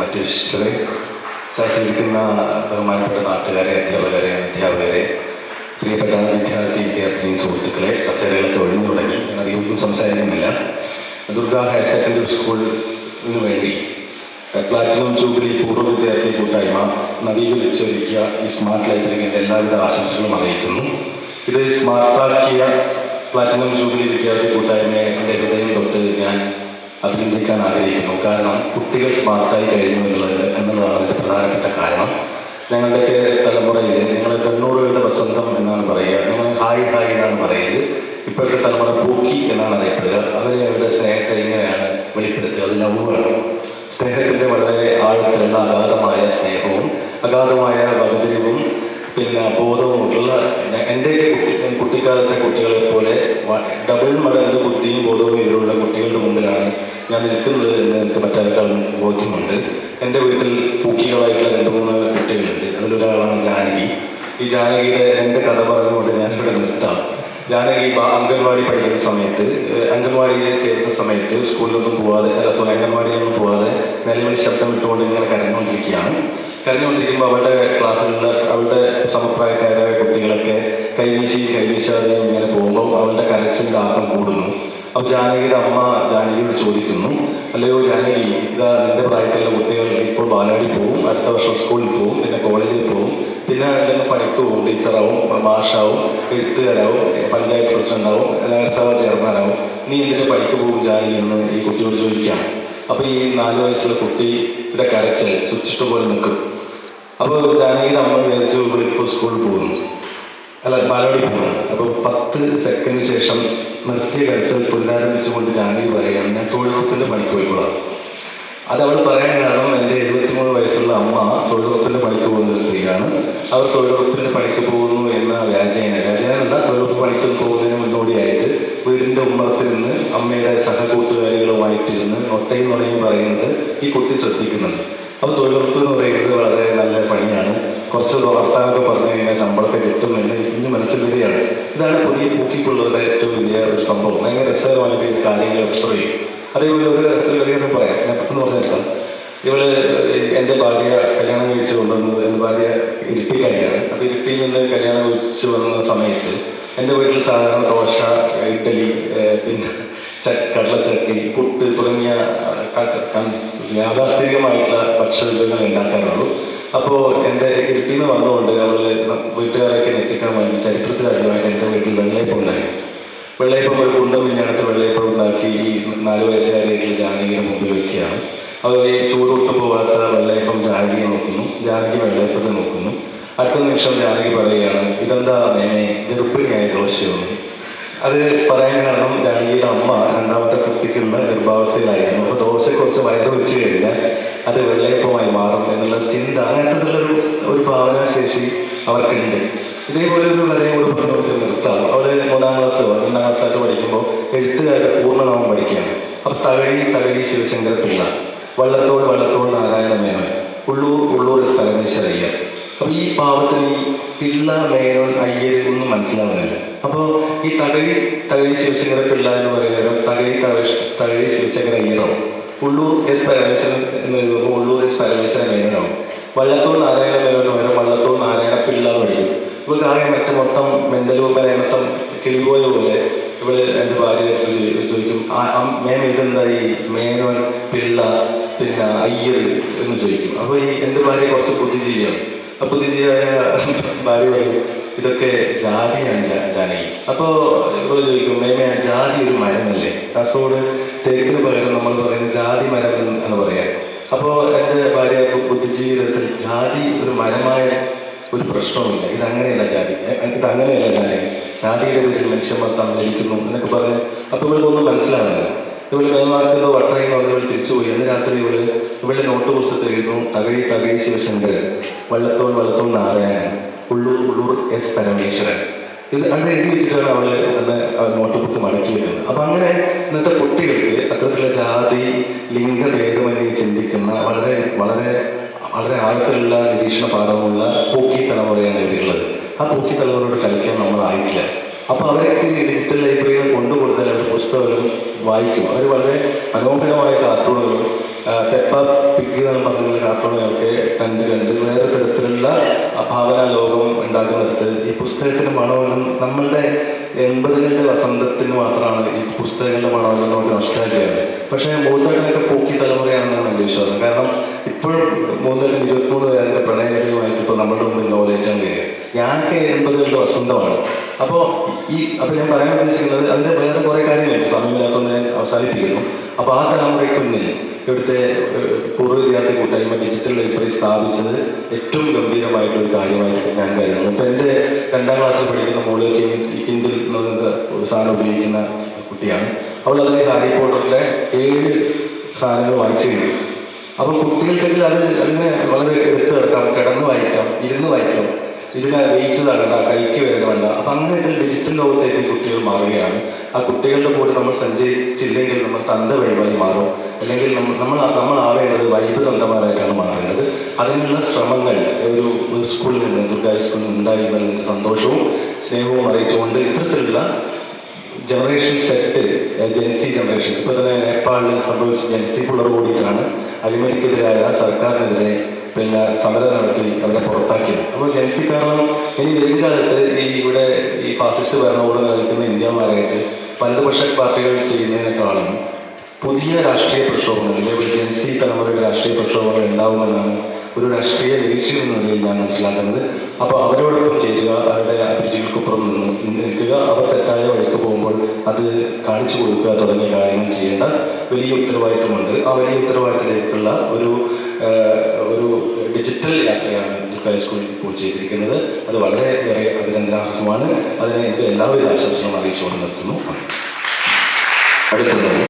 മറ്റു വിശിഷ്ടരെ സഹകരിക്കുന്ന ബഹുമാനപ്പെട്ട നാട്ടുകാരെ അധ്യാപകരെ അധ്യാപകരെ പ്രിയപ്പെട്ട വിദ്യാർത്ഥി വിദ്യാർത്ഥിനി സുഹൃത്തുക്കളെ കസേരകളൊക്കെ ഒഴിഞ്ഞു തുടങ്ങി. ഞാൻ അധികം സംസാരിക്കുന്നില്ല. ദുർഗ ഹയർ സെക്കൻഡറി സ്കൂളിന് വേണ്ടി പ്ലാറ്റിനം ജൂബിലി പൂർവ വിദ്യാർത്ഥി കൂട്ടായ്മ നവീകരിച്ചൊരുക്കിയ ഈ സ്മാർട്ട് ലൈബ്രറിക്ക് എല്ലാവിധ ആശംസകളും അറിയിക്കുന്നു. ഇത് സ്മാർട്ടാക്കിയ പ്ലാറ്റിനം ജൂബിലി വിദ്യാർത്ഥി കൂട്ടായ്മയെ എന്റെ ഹൃദയം അഭിനന്ദിക്കാൻ ആഗ്രഹിക്കുന്നു. കാരണം കുട്ടികൾ സ്മാർട്ടായി കഴിഞ്ഞു എന്നുള്ളത് എന്നതാണ് അതിന്റെ പ്രധാനപ്പെട്ട കാരണം. ഞങ്ങളുടെയൊക്കെ തലമുറയിൽ നിങ്ങൾ തൊണ്ണൂറുകളുടെ വസന്തം എന്നാണ് പറയുക. നിങ്ങൾ ഹായ് ഹായ് എന്നാണ് പറയുന്നത് ഇപ്പോഴത്തെ തലമുറ പൂക്കി എന്നാണ് അറിയപ്പെടുക. അവരെ അവരുടെ സ്നേഹത്തെ ഇങ്ങനെയാണ് വെളിപ്പെടുത്തുക? അത് ലവുമാണ് സ്നേഹത്തിന്റെ വളരെ ആഴത്തിലുള്ള അഗാധമായ സ്നേഹവും അഗാധമായ വകതിരിവും പിന്നെ ബോധവുമുള്ള എന്റെ കുട്ടി- കുട്ടിക്കാലത്തെ കുട്ടികളെ പോലെ ഡബിൾ മടങ്ങ് ബുദ്ധിയും ബോധവും ഇവരുള്ള മുമ്പിലാണ് ഞാൻ നിൽക്കുന്നത് എന്ന് എനിക്ക് മറ്റേക്കാളും ബോധ്യമുണ്ട്. എന്റെ വീട്ടിൽ പൂക്കികളായിട്ടുള്ള രണ്ട് മൂന്ന് കുട്ടികളുണ്ട്. അതിലൊരാളാണ് ജാനകി. ഈ ജാനകിയുടെ എന്റെ കഥ പറഞ്ഞുകൊണ്ട് ഇവിടെ നിർത്താം. ജാനകി അംഗൻവാടി പഠിക്കുന്ന സമയത്ത് അംഗൻവാടിയിൽ ചേർന്ന സമയത്ത് സ്കൂളിലൊന്നും പോവാതെ അല്ല സോറി അംഗൻവാടിയിലൊന്നും പോവാതെ നിലവിൽ ശബ്ദം ഇട്ടുകൊണ്ട് ഇങ്ങനെ കരഞ്ഞുകൊണ്ടിരിക്കുകയാണ്. കരഞ്ഞുകൊണ്ടിരിക്കുമ്പോൾ അവളുടെ ക്ലാസ്സിലുള്ള അവളുടെ സമപ്രായക്കാരായ കുട്ടികളൊക്കെ കൈവീശി കൈവീശാതെ ഇങ്ങനെ പോകുമ്പോൾ അവളുടെ കരച്ചിന്റെ ആക്കം കൂടുന്നു. അപ്പോൾ ജാനകിയുടെ അമ്മ ജാനകിയോട് ചോദിക്കുന്നു അല്ലയോ ജാനകി ഇതാ നിന്റെ പ്രായത്തിലുള്ള കുട്ടികൾ ഇപ്പോൾ ബാലവാടി പോവും അടുത്ത വർഷം സ്കൂളിൽ പോവും പിന്നെ കോളേജിൽ പോവും പിന്നെ എന്തെങ്കിലും പണിക്ക് പോകും ടീച്ചറാവും മാഷാവും എഴുത്തുകാരാവും പഞ്ചായത്ത് പ്രസിഡന്റാവും നഗരസഭ ചെയർമാനാവും. നീ എന്തിനു പണിക്ക് പോകും ജാനകി എന്ന് ഈ കുട്ടിയോട് ചോദിക്കാം അപ്പോൾ ഈ നാല് വയസ്സുള്ള കുട്ടി ഇവിടെ കരച്ച് സ്വിച്ചിട്ട് പോലെ നിൽക്കും. അപ്പോൾ ജാനകിയുടെ അമ്മ വിചാരിച്ചു ഇപ്പോൾ സ്കൂളിൽ പോകുന്നു. അല്ല പാലോടി പോകുന്നത് അപ്പോൾ പത്ത് സെക്കൻഡിന് ശേഷം നിർത്തിയ കരുത്തിൽ പുനരാരംഭിച്ചുകൊണ്ട് ജാനകി പറയുകയാണ്. ഞാൻ തൊഴിലുറപ്പിന്റെ പണിക്ക് പോയിക്കൊള്ളാം അത് അവൾ പറയാൻ കാരണം എന്റെ എഴുപത്തിമൂന്ന് വയസ്സുള്ള അമ്മ തൊഴിലുറപ്പിന്റെ പണിക്ക് പോകുന്ന സ്ത്രീയാണ്. അവർ തൊഴിലുറപ്പിന്റെ പണിക്ക് പോകുന്നു എന്ന വ്യാജേന. വ്യാജേനല്ല തൊഴിലുറപ്പ് പണിക്ക് പോകുന്നതിന് മുന്നോടിയായിട്ട് വീടിന്റെ ഉമ്മറത്തിരുന്ന് അമ്മയുടെ സഹകൂട്ടുകാരികളുമായിട്ടിരുന്ന് ഒട്ടയും നുണയും പറയുന്നത് ഈ കുട്ടി ശ്രദ്ധിക്കുന്നുണ്ട്. അപ്പോൾ തൊഴിലുറപ്പ് എന്ന് പറയുന്നത് വളരെ നല്ല പണിയാണ്. കുറച്ച് വർത്താനൊക്കെ പറഞ്ഞു കഴിഞ്ഞാൽ ശമ്പളമൊക്കെ കിട്ടും എന്ന് ഇന്ന് മനസ്സിൽ വരികയാണ് ഇതാണ് പുതിയ പൂക്കിക്കുള്ളവരുടെ ഏറ്റവും വലിയ ഒരു സംഭവം. ഭയങ്കര രസകരമായിട്ട് കാര്യങ്ങൾ ഒബ്സർവ് ചെയ്യും. അതേപോലെ ഒരു തരത്തിൽ കാര്യം പറയാം. ഞാൻ പെട്ടെന്ന് പറഞ്ഞേക്കാം ഇവൾ എന്റെ ഭാര്യ കല്യാണം കഴിച്ചു കൊണ്ടുവന്നത് എന്റെ ഭാര്യ ഇരിട്ടിക്കാരിയാണ് അപ്പോൾ ഇരിട്ടിയിൽ നിന്ന് കല്യാണം കഴിച്ചു വന്ന സമയത്ത് എന്റെ വീട്ടിൽ സാധാരണ ദോശ ഇഡ്ഡലി പിന്നെ ച കടലച്ചട്ടി പുട്ട് തുടങ്ങിയ യാഥാസ്ഥിതികമായിട്ടുള്ള ഭക്ഷണങ്ങൾ ഉണ്ടാക്കാറുള്ളൂ. അപ്പോൾ എന്റെ ഇരുട്ടിൽ നിന്ന് വന്നുകൊണ്ട് അവൾ വീട്ടുകാരൊക്കെ ഞെട്ടിക്കാൻ വേണ്ടി ചരിത്രത്തിൽ ആദ്യമായിട്ട് എന്റെ വീട്ടിൽ വെള്ളയപ്പം ഉണ്ടായി. വെള്ളയപ്പം ഒരു കുണ്ടം മിഞ്ഞാണത്ത് വെള്ളയപ്പം ഉണ്ടാക്കി ഈ നാല് വയസ്സുകാരിയായിട്ടുള്ള ജാനകിയുടെ മുമ്പിൽ വയ്ക്കുകയാണ് അവർ ഈ ചൂടൊട്ട് പോകാത്ത വെള്ളയപ്പം ജാനകി നോക്കുന്നു. ജാനകി വെള്ളയപ്പത്തെ നോക്കുന്നു. അടുത്ത നിമിഷം ജാനകി പറയുകയാണ് ഇതെന്താ മേനെ ഗർഭിണിയായ ദോശയൊന്നും അത് പറയാൻ കാരണം ജാനകിയുടെ അമ്മ രണ്ടാമത്തെ കുട്ടിക്കുള്ള ഗർഭാവസ്ഥയിലായിരുന്നു. അപ്പോൾ ദോശയെ കുറച്ച് വെച്ച് കഴിഞ്ഞാൽ അത് വെള്ളയപ്പമായി മാറും എന്നുള്ള ചിന്ത അങ്ങനത്തെ ഒരു ഭാവനാശേഷി അവർക്കുണ്ട്. ഇതേപോലെ ഒരു കഥയും കൂടെ നമുക്ക് നിർത്താം. അവർ മൂന്നാം ക്ലാസ് രണ്ടാം ക്ലാസ്സായിട്ട് പഠിക്കുമ്പോൾ എഴുത്തുകാരുടെ പൂർണനാമം പഠിക്കുകയാണ്. അപ്പോൾ തകഴി തകഴി ശിവശങ്കര പിള്ള വള്ളത്തോട് വള്ളത്തോട് നാരായണ മേനോൻ ഉള്ളൂർ ഉള്ളൂർ സ്ഥലമേശ്വരയ്യ അപ്പോൾ ഈ പാവത്തിന് ഈ പിള്ള മേനോൻ അയ്യർ ഒന്നും മനസ്സിലാവുന്നില്ല. അപ്പോൾ ഈ തകഴി തകഴി ശിവശങ്കര പിള്ള എന്ന് പറയുന്നേരം തകഴി തകഴി ശിവശങ്കര അയ്യരോ ഉള്ളൂർ എസ് പരമേശ്വരൻ എന്ന് എഴുതുമ്പോൾ ഉള്ളൂർ എസ് പരമേശ്വരൻ മേനോനാവും വള്ളത്തോൾ നാരായണ മേനോന് പകരം വള്ളത്തോൾ നാരായണ പിള്ള എന്ന് പഠിക്കും ഇവർക്ക് ആകെ മറ്റു മൊത്തം മെന്തലൂമ്പലെ മൊത്തം കിളിപോയ പോലെ ഇവൾ എന്റെ ഭാര്യ ചോദിക്കും മേം ഇതെന്താ ഈ മേനോൻ പിള്ള പിന്നെ അയ്യർ എന്ന് ചോദിക്കും. അപ്പോൾ ഈ എന്റെ ഭാര്യ കുറച്ച് ബുദ്ധിജീവിയാണ്. ആ ബുദ്ധിജീവിയായ ഭാര്യ പറയും ഇതൊക്കെ ജാതിയാണ് അപ്പോൾ ഇവൾ ചോദിക്കും മേമ ജാതി ഒരു മരമല്ലേ? കാസർഗോഡ് തേക്കിന് പകരം നമ്മൾ പറയുന്നത് ജാതി മരം എന്ന് പറയാം. അപ്പോൾ എന്റെ ഭാര്യ ബുദ്ധിജീവിതത്തിൽ ജാതി ഒരു മരമായ ഒരു പ്രശ്നവുമില്ല. ഇതങ്ങനെയല്ല ജാതി. ഇത് ഇതങ്ങനെയല്ല ജാതി. ജാതിയുടെ പേരിൽ മനുഷ്യന്മാർ തമ്മിലിരിക്കുന്നു എന്നൊക്കെ പറഞ്ഞ് അപ്പോൾ ഇവർക്കൊന്നും മനസ്സിലാവുന്നില്ല. ഇവൾ മേമാക്കുന്നത് വട്ടറയിൽ വന്ന് ഇവൾ തിരിച്ചുപോയി അന്ന് രാത്രി ഇവൾ ഇവളുടെ നോട്ട് പുസ്തകത്തിൽ എഴുതുന്നു. തകഴി തകഴി ശിവശങ്കരൻ വള്ളത്തോൾ വള്ളത്തോൾ നാരായണൻ ഉള്ളൂർ ഉള്ളൂർ എസ് പരമേശ്വരൻ. ഇത് അങ്ങനെ എഴുതി വെച്ചിട്ടാണ് അവൾ അന്ന് നോട്ട് ബുക്ക് മടക്കി വരുന്നത്. അപ്പൊ അങ്ങനെ ഇന്നത്തെ കുട്ടികൾക്ക് അത്തരത്തിലുള്ള ജാതി ലിംഗഭേദമന്യേ ചിന്തിക്കുന്ന വളരെ വളരെ വളരെ ആഴത്തിലുള്ള നിരീക്ഷണ പാഠമുള്ള പൂക്കി തലമുറയാണ് ഇവിടെയുള്ളത് ആ പൂക്കി തലമുറയോട് കളിക്കാൻ നമ്മളായിട്ടില്ല അപ്പോൾ അവരൊക്കെ ഡിജിറ്റൽ ലൈബ്രറികൾ കൊണ്ടുകൊടുത്താൽ അവരുടെ പുസ്തകങ്ങളും വായിക്കും. അവർ വളരെ മനോഹരമായ കാർട്ടൂണുകളും പെപ്പ എന്ന് പറഞ്ഞ കാർട്ടൂണുകളൊക്കെ കണ്ട് കണ്ട് വേറെ തരത്തിലുള്ള ഭാവന ലോകം ഉണ്ടാക്കുന്നിടത്ത് ഈ പുസ്തകത്തിന് മണമൊന്നും നമ്മളുടെ എൺപതുകളുടെ വസന്തത്തിന് മാത്രമാണ് ഈ പുസ്തകങ്ങളുടെ മണമെല്ലാം നമുക്ക് നഷ്ടമാക്കിയത് പക്ഷേ മൂന്നേട്ടനൊക്കെ പൂക്കി തലമുറയാണെന്നാണ് എന്റെ വിശ്വാസം. കാരണം ഇപ്പോഴും മൂന്നേട്ടൻ ഇരുപത്തിമൂന്ന് പേരുടെ പ്രണയകരമായിട്ട് ഇപ്പോൾ നമ്മുടെ മുമ്പിൽ നോവലേറ്റാൻ കഴിയുക. ഞാനൊക്കെ എൺപതുകളുടെ വസന്തമാണ്. അപ്പോൾ ഈ അപ്പോൾ ഞാൻ പറയാൻ ഉദ്ദേശിക്കുന്നത് അതിന്റെ വേറെ കുറേ കാര്യങ്ങളുണ്ട്. സമയമില്ലാത്തതുകൊണ്ട് ഞാൻ അവസാനിപ്പിക്കുന്നു. അപ്പോൾ ആ തലമുറയ്ക്ക് മുന്നിൽ ഇവിടുത്തെ പൂർവ വിദ്യാർത്ഥി കൂട്ടായ്മ ഡിജിറ്റൽ ലൈബ്രറി സ്ഥാപിച്ചത് ഏറ്റവും ഗംഭീരമായിട്ടൊരു കാര്യമായിട്ട് ഞാൻ കരുതുന്നു. അപ്പോൾ എന്റെ രണ്ടാം ക്ലാസ്സിൽ പഠിക്കുന്ന മോൾ കിൻഡിൽ സാധനം ഉപയോഗിക്കുന്ന കുട്ടിയാണ്. അവൾ അതിന് ഹാരി ഏഴ് സാധനങ്ങൾ വായിച്ചു കഴിഞ്ഞു. അപ്പോൾ കുട്ടികൾക്കൊക്കെ അത് അതിനെ വളരെ എടുത്തു കിടക്കാം കിടന്ന് വായിക്കാം ഇരുന്ന് വായിക്കാം. ഇതിനെ വെയിറ്റ് തരണ്ട കൈക്ക് വേദന അങ്ങനെ ഇതിൽ ഡിജിറ്റൽ ലോകത്തേക്ക് കുട്ടികൾ മാറുകയാണ്. ആ കുട്ടികളുടെ കൂടെ നമ്മൾ സഞ്ചരിച്ചില്ലെങ്കിൽ നമ്മൾ തന്ത വഴിവായി മാറും. അല്ലെങ്കിൽ നമ്മൾ നമ്മൾ നമ്മൾ ആവേണ്ടത് വൈബ് തന്തമാരായിട്ടാണ് മാറേണ്ടത് അതിനുള്ള ശ്രമങ്ങൾ ഒരു സ്കൂളിൽ നിന്ന് ദുർഗാ സ്കൂളിൽ നിന്ന് ഉണ്ടായി എന്നതിന്റെ സന്തോഷവും സ്നേഹവും അറിയിച്ചുകൊണ്ട് ഇത്തരത്തിലുള്ള ജനറേഷൻ സെറ്റ് ജെൻസി ജനറേഷൻ ഇപ്പോൾ തന്നെ നേപ്പാളിൽ സംഭവിച്ച ജെൻസി പിള്ളർ കൂടിയിട്ടാണ് അഴിമതിക്കെതിരായ സർക്കാരിനെതിരെ പിന്നെ സമരം നടത്തി അവരെ പുറത്താക്കിയത് അപ്പോൾ ജെൻസി കാരണം ഇനി വരും കാലത്ത് ഈ ഇവിടെ ഈ ഫാസിസ്റ്റ് ഭരണകൂടം നിൽക്കുന്ന ഇന്ത്യമാരായിട്ട് വലതുപക്ഷ പാർട്ടികൾ ചെയ്യുന്നതിനേക്കാളും പുതിയ രാഷ്ട്രീയ പ്രക്ഷോഭങ്ങൾ ഇതേപോലെ ജെൻസി തലമുറയുടെ രാഷ്ട്രീയ പ്രക്ഷോഭങ്ങൾ ഉണ്ടാവുമെന്നാണ് ഒരു രാഷ്ട്രീയ നിരീക്ഷകൻ എന്ന നിലയിൽ ഞാൻ മനസ്സിലാക്കുന്നത്. അപ്പോൾ അവരോടൊപ്പം ചേരുക അവരുടെ അഭിരുചികൾക്കൊപ്പം നിന്ന് നിൽക്കുക അവർ തെറ്റായ വഴിക്ക് പോകുമ്പോൾ അത് കാണിച്ചു കൊടുക്കുക തുടങ്ങിയ കാര്യങ്ങൾ ചെയ്യേണ്ട വലിയ ഉത്തരവാദിത്വമുണ്ട്. ആ വലിയ ഉത്തരവാദിത്തത്തിലേക്കുള്ള ഒരു ഒരു ഡിജിറ്റൽ യാത്രയാണ് ദുർഗാ സ്കൂളിൽ ഇപ്പോൾ ചെയ്തിരിക്കുന്നത്. അത് വളരെയേറെ അഭിനന്ദനാർഹമാണ്. അതിനെ എന്റെ എല്ലാവിധ ആശംസകളും അറിയിച്ചുകൊണ്ട് നിർത്തുന്നു. അടുത്തത്